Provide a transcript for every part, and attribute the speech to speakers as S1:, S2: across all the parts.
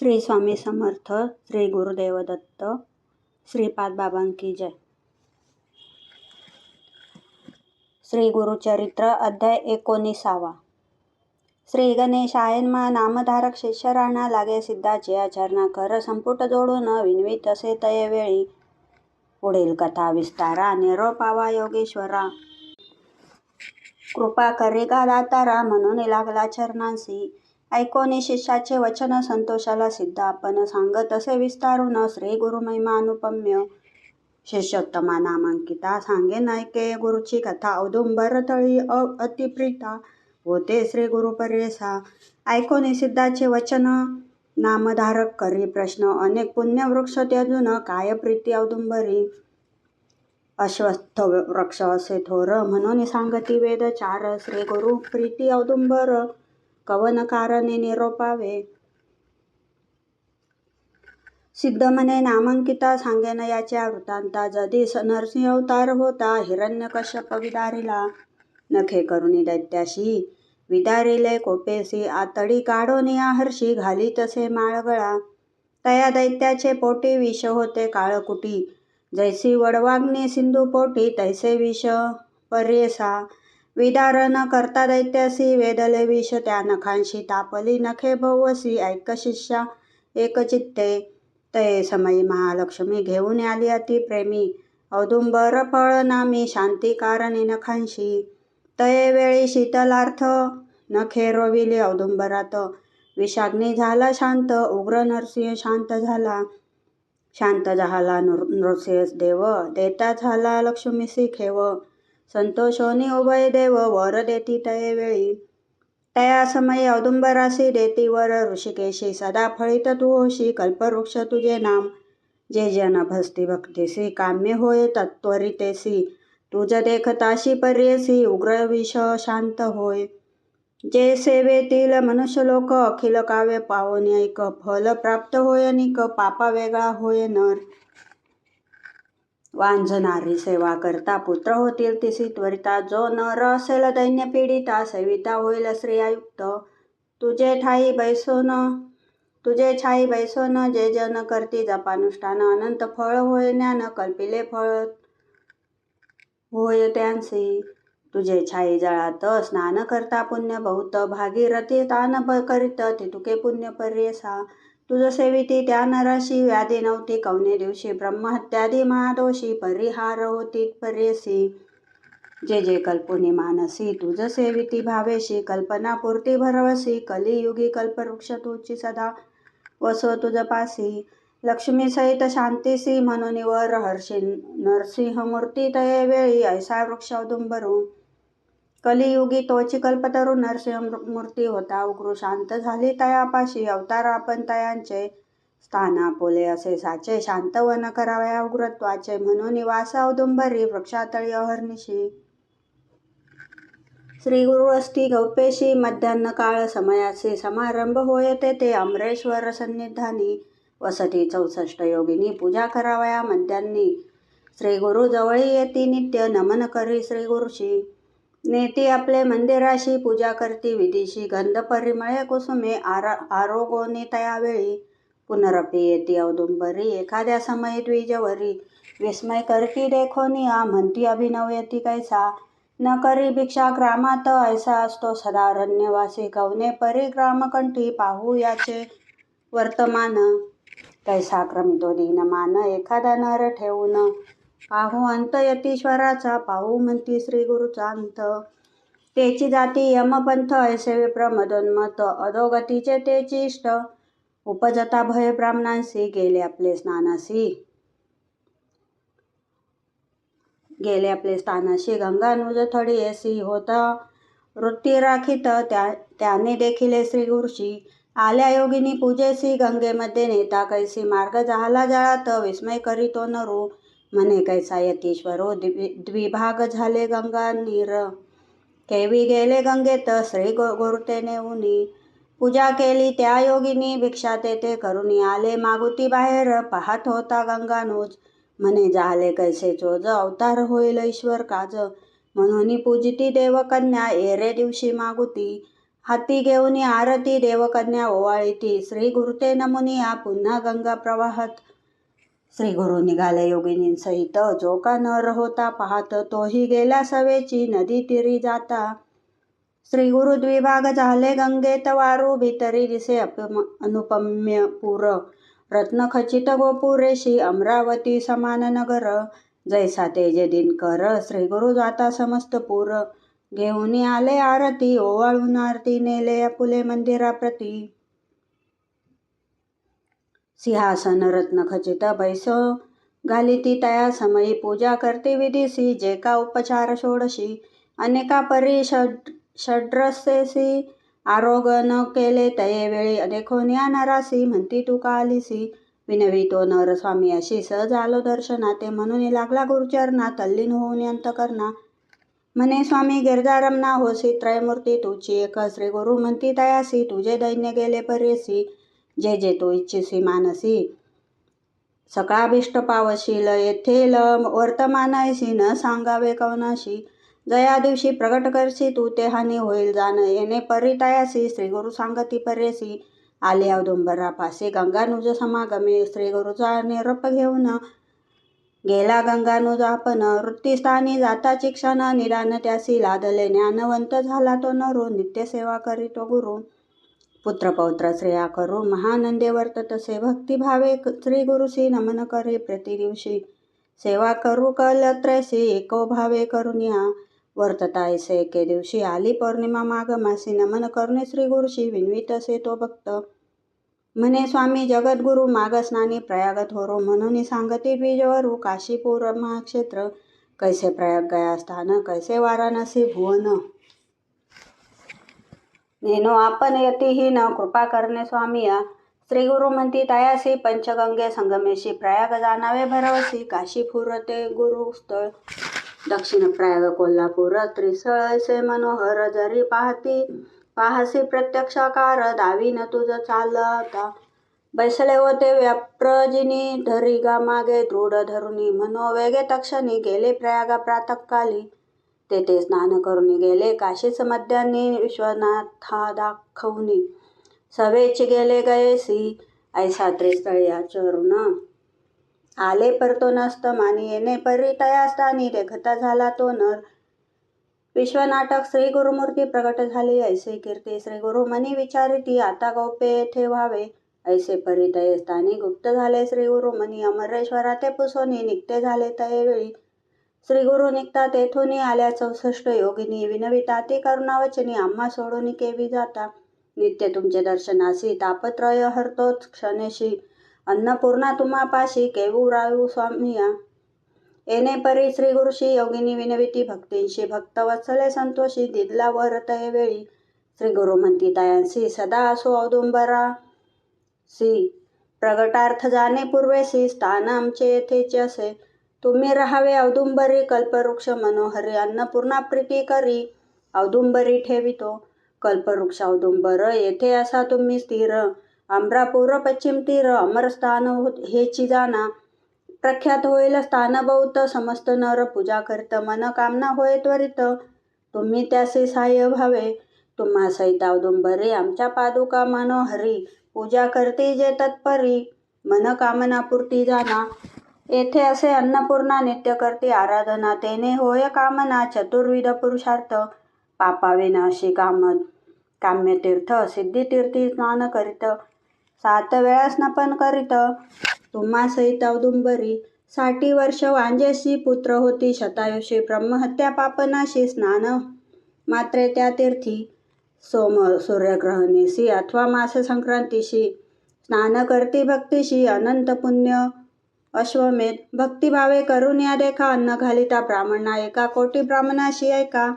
S1: श्री स्वामी समर्थ श्री गुरुदेव दत्त श्रीपाद बाबांकी जय. श्री गुरुचरित्र अध्याय एकोणीसावा. श्री गणेशायनमा नामधारक शिष्य लागे सिद्धाचे आचरणा कर संपुट जोडून विनवीत असे तयवेळी पुढील कथा विस्तारा निरोपावा योगेश्वरा. कृपा करी गा दातारा म्हणून लागला चरणांसी ऐकोनी शिष्याचे वचन संतोषाला सिद्ध. आपण सांगत असे विस्तारून श्री गुरुमहिमा अनुपम्य. शिष्योत्तमा नामांकिता सांगेन नायके. गुरुची कथा औदुंबर तळी अ होते श्री गुरुपरेसा ऐकोनी सिद्धाचे वचन नामधारक करी प्रश्न. अनेक पुण्यवृक्ष त्याजून काय प्रीती औदुंबरी. अश्वस्थ वृक्ष असे थोर म्हणून सांगती वेद चार. श्री गुरु प्रीती औदुंबर कवन कारणे निरोपावे. सिद्ध म्हणे नामांकिता सांगेन याच्या वृत्तांता. जदी नरसिंह अवतार होता हिरण्यकश्यप विदारिला. नखे करुणी दैत्याशी विदारिले कोपेसी आतडी काढोनी आहर्षी घाली तसे माळगळा. तया दैत्याचे पोटी विष होते काळकुटी. जैसी वडवाग्नी सिंधू पोटी तैसे विष पर्येसा. विदार न करता दैत्यासी वेदले विष त्या नखांशी तापली नखे भवसी ऐक शिष्या एकचित्ते तये समयी महालक्ष्मी घेऊन आली अति प्रेमी. औदुंबर फळ नामी शांतिकारणी नखांशी. तये वेळी शीतलार्थ नखे रोविली औदुंबरात. विषाग्नी झाला शांत उग्र नरसिंह शांत झाला. शांत झाला नृसिंह देव देता झाला लक्ष्मीसी खेव संतोषोनी उभय देव वर देती तये वेळी तया समय औदुंबरासी देती वर ऋषिकेशी सदा फळित तू होशी कल्पवृक्ष तुझे नाम जे जन भस्ती भक्तीसी काम्य होय तत्वरितेसी तुझ देखताशी पर्यसी उग्र विष शांत होय जे सेवेतील मनुष्य लोक अखिल काव्य पावून ऐक फल प्राप्त होय निक पापा वेगळा होय नर वांझणारी सेवा करता पुत्र होतील तिसी त्वरिता. जो नर असेल दैन्य पीडिता सेविता होईल श्रेयायुक्त. तुझे ठाई बैसोन तुझे छाई बैसोन जे जन करती जपानुष्ठान अनंत फळ होय ज्ञान कल्पिले फळ होय त्यांसी. तुझे छाई जळात स्नान करता पुण्य बहुत भागीरथी तान करीत तितुके पुण्य पर्यसा. तुझ सेविती त्या नराशी व्याधी नव्हती. कवने दिवशी ब्रह्महत्यादी महादोषी परिहार होती पर्यसी. जे जे कल्पुनी मानसी तुझ सेविती भावेशी कल्पनापूर्ती भरवसी. कलियुगी कल्पवृक्ष तुची सदा वसो तुझ पासी. लक्ष्मी सहित शांतीसी म्हणून वर हर्षी नरसिंह मूर्ती तये वेळी ऐसा वृक्ष दुंबरू कलियुगी तोची कल्पतरू नरसिंहमूर्ती होता. उग्र शांत झाली तयापाशी अवतार आपण तयांचे स्थान असे साचे. शांत वन करावया उग्रत्वाचे. म्हणून वास औदुंबरी वृक्षातळी अहर्निशी. श्री गुरुअस्ती गौपेशी मध्यान्ह काळ समयाचे समारंभ होयते ते अमरेश्वर सन्निधानी वसती चौसष्ट योगिनी. पूजा करावया मध्यान्नी श्री गुरु जवळी येती नित्य. नमन करी श्री गुरुशी नेती आपले मंदिराशी पूजा करती विधीशी गंध परिमळे कुसुमे आरा आरोगोनी तयावेळी. पुनरपी येती औदुंबरी एखाद्या समयी द्विजवरी. विस्मय करती देखोनी आ म्हणती अभिनव येती कैसा? न करी भिक्षा ग्रामात ऐसा असतो सदा रण्यवासी कवने परी ग्रामकंठी पाहू याचे वर्तमान. कैसा क्रमितो दीनमान एखादा नर ठेवून. पाहू अंत यतीश्वराचा पाहू म्हणती श्री गुरुचा अंत. तेची जाती यमपंथ ऐसे प्रमदोन्मत अधोगतीचे तेची इष्ट उपजता भय ब्राह्मणांशी गेले आपले स्नानाशी गेले आपले स्थानाशी. गंगानुज थडी एसी होता. वृत्ती राखीत त्या त्याने देखील श्री गुरुशी आल्या योगिनी पूजेसी गंगेमध्ये नेता कैसी. मार्ग जहाला जळात विस्मय करीतो नरू. म्हणे कैसा यतीश्वरो द्विभाग झाले गंगा नीर। केवी गेले गंगेत श्री गुरुते नेऊनी। पूजा केली त्या योगिनी भिक्षा तेथे करुणी आले मागुती बाहेर पाहत होता गंगानोज म्हणे झाले कैसे चोज अवतार होईल ईश्वर काज। म्हणून पूजिती देवकन्या एरे दिवशी मागुती। हाती घेऊन आरती देवकन्या ओवाळीती। श्री गुरुते नमुनिया पुन्हा गंगा प्रवाहात। श्री गुरु निघाले योगिनींसहित जो का नर होता पाहत तोही गेला सवेची नदी तिरी जाता. श्री गुरु द्विभाग झाले गंगेत वारू भीतरी दिसे अपम अनुपम्य पूर. रत्नखचित गोपुरेशी अमरावती समान नगर. जैसा तेजे दिनकर श्री गुरु जाता समस्त पूर. घेऊन आले आरती ओवाळून आरती नेले फुले मंदिराप्रती. सिंहासन रत्नखचित बैस घालिती तया समयी पूजा करते विधीसी जे का उपचार षोडशी अनेका परी षड षड्रसेसी न केले तये वेळी देखोन्या नरासी म्हणती तू का आलीसी विनवी तो नर स्वामी अशी सहज आलो दर्शना ते म्हणून लागला गुरुचरणा तल्लीन होऊन अंतकरणा. म्हणे स्वामी गिरजारमना होसी त्रयमूर्ती तुची एक श्री गुरु म्हणती तयासी तुझे दैन्य गेले परेसी जे जे तू इच्छिसी मानसी. सकाळभीष्ट पावशील येथेल वर्तमानाशी न सांगावे कवनाशी. जया दिवशी प्रगट करशी तू ते हानी होईल जाण. येणे परितायासी श्री गुरु सांगती परेसी. आले औदुंबरा पासे गंगानुज समागमे. श्री गुरुचा निरोप घेऊन गेला गंगानुज आपण. वृत्तीस्थानी जाता शिक्षण निदान त्यासी लादले. ज्ञानवंत झाला तो नरू. नित्यसेवा करीतो गुरु. पुत्रपौत्र श्रेया करू महानंदे वर्ततसे भक्तिभावे श्री गुरुशी नमन करे प्रतिदिवशी। सेवा करू कलत्रैसी एको भावे करुनिया वर्तता ऐसे एके दिवशी आली पौर्णिमा माघ मासी नमन करणे श्री गुरुशी विनवीत असे तो भक्त। म्हणे स्वामी जगद्गुरु मागस्नानी प्रयागत होरो म्हणून सांगती बीजवरू काशीपूर महाक्षेत्र। कैसे प्रयाग गया स्थान कैसे वाराणसी भुवन? नेनो आपण यतिहीन कृपा करणे स्वामिया श्री गुरु म्हणती तयासी पंचगंगे संगमेशी प्रयाग जाणावे भरवसी काशीपूर ते गुरुस्थळ दक्षिण प्रयाग कोल्हापूर त्रिसळ ऐसे मनोहर जरी पाहती पाहसी प्रत्यक्षाकार दावीन तुझ चालता बैसले होते व्याप्रजिनी धरी गा मागे दृढ धरुनी मनोवेगे तक्षणी गेले प्रयागा प्रातकाली तेथे स्नान करून गेले. काशीच मध्यान्नी विश्वनाथा दाखवून सवेची गेले गयेसी ऐसा त्रिस्थळी चरुण आले. परतो नसत मानी येणे परी तयास्तानी देखता झाला तो नर. विश्वनाटक श्री गुरुमूर्ती प्रगट झाली. ऐसे कीर्ती श्री गुरु मनी विचारिती आता गौप्य येथे व्हावे. ऐसे परी तये स्थानी गुप्त झाले. श्री गुरु मनी अमरेश्वरा ते पुसोनी निघते झाले तये वेळी. श्री गुरु निघता तेथून आल्या चौसष्ट योगिनी विनविता ती करुणावचनी आम्हा सोडून केवी जाता? नित्य तुमचे दर्शनासी तापत्रय हरतोच क्षणेशी. अन्नपूर्णा तुम्हापाशी केवू रायू स्वामिया येणे परी श्री गुरुशी योगिनी विनविती भक्तींशी भक्तवत्सले संतोषी दिदला वरतये वेळी. श्री गुरु म्हणती तयांसी सदा असो औदुंबरा. सी. प्रगटार्थ जाणे पूर्वेसी स्थान आमचे येथेचे असे. तुम्ही राहावे औदुंबरी कल्पवृक्ष मनोहरी अन्नपूर्णा प्रीती करी औदुंबरी ठेवितो. कल्पवृक्ष औदुंबर येथे असा तुम्ही स्थिर. अमरापूर पश्चिम तीर अमरस्थान हेची जाना प्रख्यात होईल स्थान बहुत समस्त नर पूजा करत मन कामना होय त्वरित. तुम्ही त्याचे सहाय्य व्हावे. तुम्हा सहित औदुंबरी आमच्या पादुका मनोहरी. पूजा करते जे तत्परी. मन पूर्ती जाना येथे असे अन्नपूर्णा नित्यकर्ती आराधना तेने होय कामना चतुर्विध पुरुषार्थ पापाविना अशी काम काम्यतीर्थ सिद्धितीर्थी स्नान करीत सात वेळा स्नपन करीत तुम्हा सहित औदुंबरी. साठी वर्ष वांजेशी पुत्र होती शतायुषी ब्रह्महत्या पापनाशी स्नान. मात्रे त्या तीर्थी सोम सूर्यग्रहणीशी अथवा मास संक्रांतीशी स्नान करती भक्तीशी अनंत पुण्य अश्वमेध भक्तिभावे करून या देखा अन्न घालिता ब्राह्मणा एका कोटी ब्राह्मणाशी ऐका.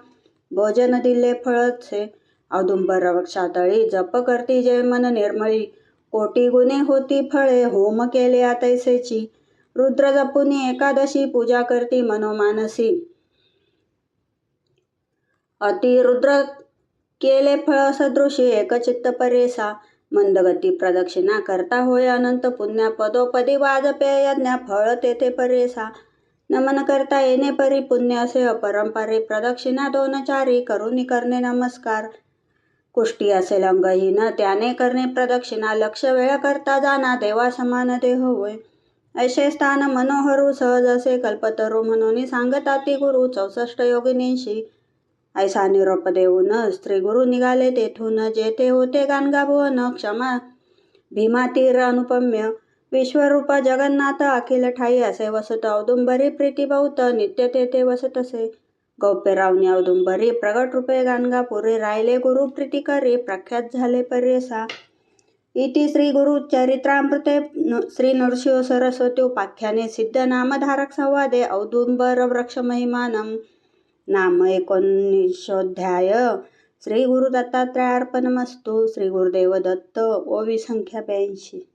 S1: भोजन दिले फळचे औदुंबर वृक्षातळी जप करती जय मन निर्मळी. कोटी गुणे होती फळे होम केले तैसेची रुद्र जपुनी एकादशी पूजा करती मनोमानसी. अतिरुद्र केले फळ सदृशी एकचित्त परेसा. मंदगती प्रदक्षिणा करता होय अनंत पुण्या पदोपदी वाजपे यज्ञ फळ तेथे परेसा. नमन करता येणे परी पुण्य असे अपरंपारे प्रदक्षिणा दोन चारी करुणी करणे नमस्कार. कुष्टी असेल अंगहीन त्याने करणे प्रदक्षिणा लक्ष वेळ करता जाना देवा समान देह होय. ऐसे स्थान मनोहरू सहज असे कल्पतरू म्हणून सांगता ती गुरु चौसष्ट योगिनींशी. ऐसा निरोप देऊन स्त्री गुरु निघाले तेथून जेथे होते गाणगाभुवन क्षमा. भीमातीर अनुपम्य. विश्वरूप जगन्नाथ अखिल ठाई असे वसत औदुंबरी प्रीती बहुत नित्य तेथे वसत असे. गौप्य रावणी औदुंबरी प्रगट रूपे गाणगापुरी राहिले गुरु प्रीती करी प्रख्यात झाले परेसा इति श्री गुरु चरित्रामृते श्री नृसिंह सरस्वती उपाख्याने सिद्ध नामधारक संवादे औदुंबर वृक्ष महिमानम. नाम एकोणीशोध्याय श्री गुरु दत्तात्रयार्पणमस्तु श्री गुरुदेव दत्त ओवी संख्या ब्याऐंशी.